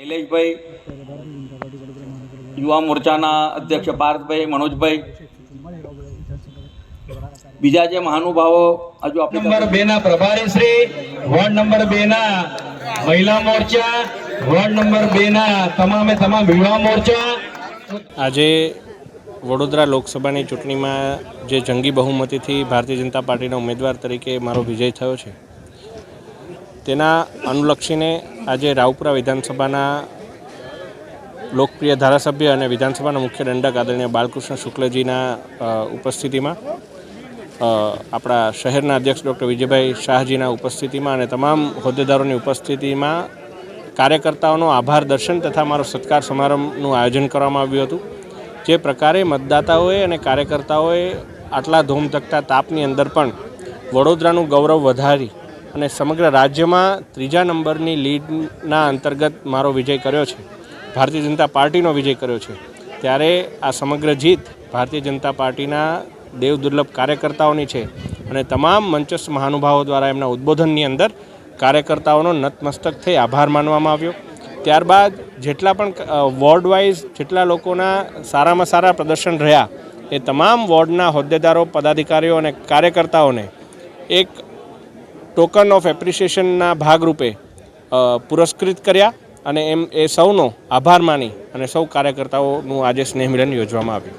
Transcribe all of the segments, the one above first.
શૈલેષભાઈ યુવા મોરચાના અધ્યક્ષ પાર્થભાઈ મનોજભાઈ. બીજા જે મહાનુભાવો હજુ આપણી નંબર બે ના પ્રભારી શ્રી વોર્ડ નંબર બે ના મહિલા મોરચા વોર્ડ નંબર બે ના તમામે તમામ યુવા મોરચા. આજે વડોદરા લોકસભાની ચૂંટણીમાં જે જંગી બહુમતીથી ભારતીય જનતા પાર્ટીના ઉમેદવાર તરીકે મારો વિજય થયો છે. તેના અનુલક્ષીને આજે રાવપુરા વિધાનસભાના લોકપ્રિય ધારાસભ્ય અને વિધાનસભાના મુખ્ય દંડક આદરણીય બાલકૃષ્ણ શુક્લજીના ઉપસ્થિતિમાં આપણા શહેરના અધ્યક્ષ ડૉક્ટર વિજયભાઈ શાહજીના ઉપસ્થિતિમાં અને તમામ હોદ્દેદારોની ઉપસ્થિતિમાં કાર્યકર્તાઓનો આભાર દર્શન તથા મારો સત્કાર સમારંભનું આયોજન કરવામાં આવ્યું હતું. જે પ્રકારે મતદાતાઓએ અને કાર્યકર્તાઓએ આટલા ધૂમધકતા તાપની અંદર પણ વડોદરાનું ગૌરવ વધારી અને સમગ્ર રાજ્યમાં ત્રીજા નંબરની લીડના અંતર્ગત મારો વિજય કર્યો છે. ભારતીય જનતા પાર્ટીનો વિજય કર્યો છે. ત્યારે આ સમગ્ર જીત ભારતીય જનતા પાર્ટીના દેવ દુર્લભ કાર્યકર્તાઓની છે અને તમામ મંચસ્થ મહાનુભાવો દ્વારા એમના ઉદ્બોધનની અંદર કાર્યકર્તાઓનો નતમસ્તક થઈ આભાર માનવામાં આવ્યો. ત્યારબાદ જેટલા પણ વોર્ડ વાઇઝ જેટલા લોકોના સારામાં સારા પ્રદર્શન રહ્યા, એ તમામ વોર્ડના હોદ્દેદારો, પદાધિકારીઓ અને કાર્યકર્તાઓને એક ટોકન ઓફ એપ્રિસિએશનના ભાગરૂપે પુરસ્કૃત કર્યા અને એમ એ સૌનો આભાર માની અને સૌ કાર્યકર્તાઓનું આજે સ્નેહ મિલન યોજવામાં આવ્યું.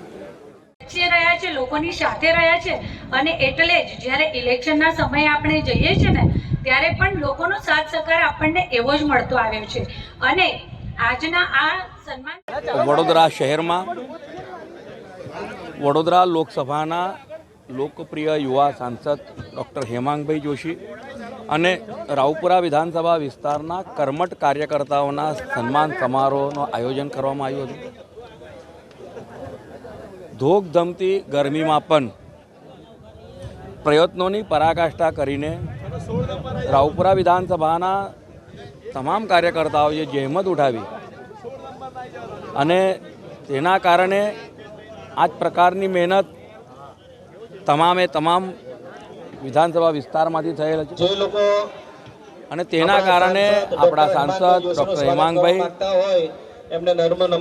રહ્યા છે લોકોની સાથે રહ્યા છે અને એટલે જ જ્યારે ઇલેક્શનના સમયે આપણે જઈએ છીએ ને ત્યારે પણ લોકોનો સાથ સહકાર આપણને એવો જ મળતો આવ્યો છે. અને આજના આ સન્માન વડોદરા શહેરમાં વડોદરા લોકસભાના લોકપ્રિય યુવા સાંસદ ડૉક્ટર હેમાંગભાઈ જોશી અને રાવપુરા વિધાનસભા વિસ્તારના કર્મઠ કાર્યકર્તાઓના સન્માન સમારોહનું આયોજન કરવામાં આવ્યું હતું. ધોકધમતી ગરમીમાં પણ પ્રયત્નોની પરાકાષ્ઠા કરીને રાવપુરા વિધાનસભાના તમામ કાર્યકર્તાઓએ જહેમત ઉઠાવી અને તેના કારણે આ જ પ્રકારની મહેનત તમામે તમામ વિધાનસભા વિસ્તારમાંથી થયેલ છે. અને તેના કારણે આપણા સાંસદ ડૉક્ટર હેમાંગભાઈ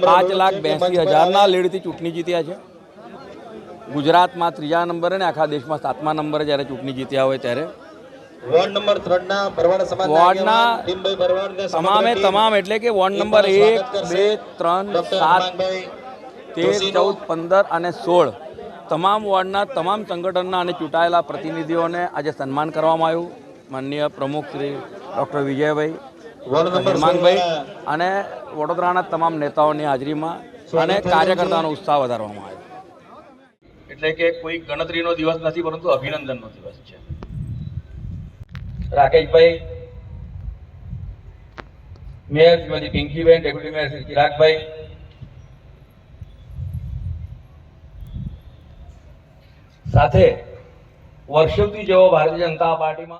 પાંચ લાખ બેસી હજારના લીડથી ચૂંટણી જીત્યા છે. ગુજરાતમાં ત્રીજા નંબરે અને આખા દેશમાં સાતમા નંબરે જ્યારે ચૂંટણી જીત્યા હોય ત્યારે વોર્ડ નંબર ત્રણ ભરવાડ સમાજ વોર્ડના ભીમભાઈ ભરવાડ ને સમગ્ર તમામે તમામ એટલે કે વોર્ડ નંબર એક બે ત્રણ સાત તેર ચૌદ પંદર અને સોળ. તમામ વોર્ડના તમામ સંગઠનના અને ચૂંટાયેલા પ્રતિનિધિઓને આજે સન્માન કરવામાં આવ્યું. માનનીય પ્રમુખ Shri doctor Vijaybhai ward number Hemangbhai અને વડોદરાના તમામ નેતાઓની હાજરીમાં અને કાર્યકર્તાનો ઉત્સાહ વધારવામાં આવ્યો. એટલે કે કોઈ ગણતરીનો દિવસ નથી પરંતુ અભિનંદનનો દિવસ છે. Rakeshbhai mayor Shrimati Pinkiben deputy mayor Shri Chiragbhai સાથે વર્ષોથી જેઓ ભારતીય જનતા પાર્ટીમાં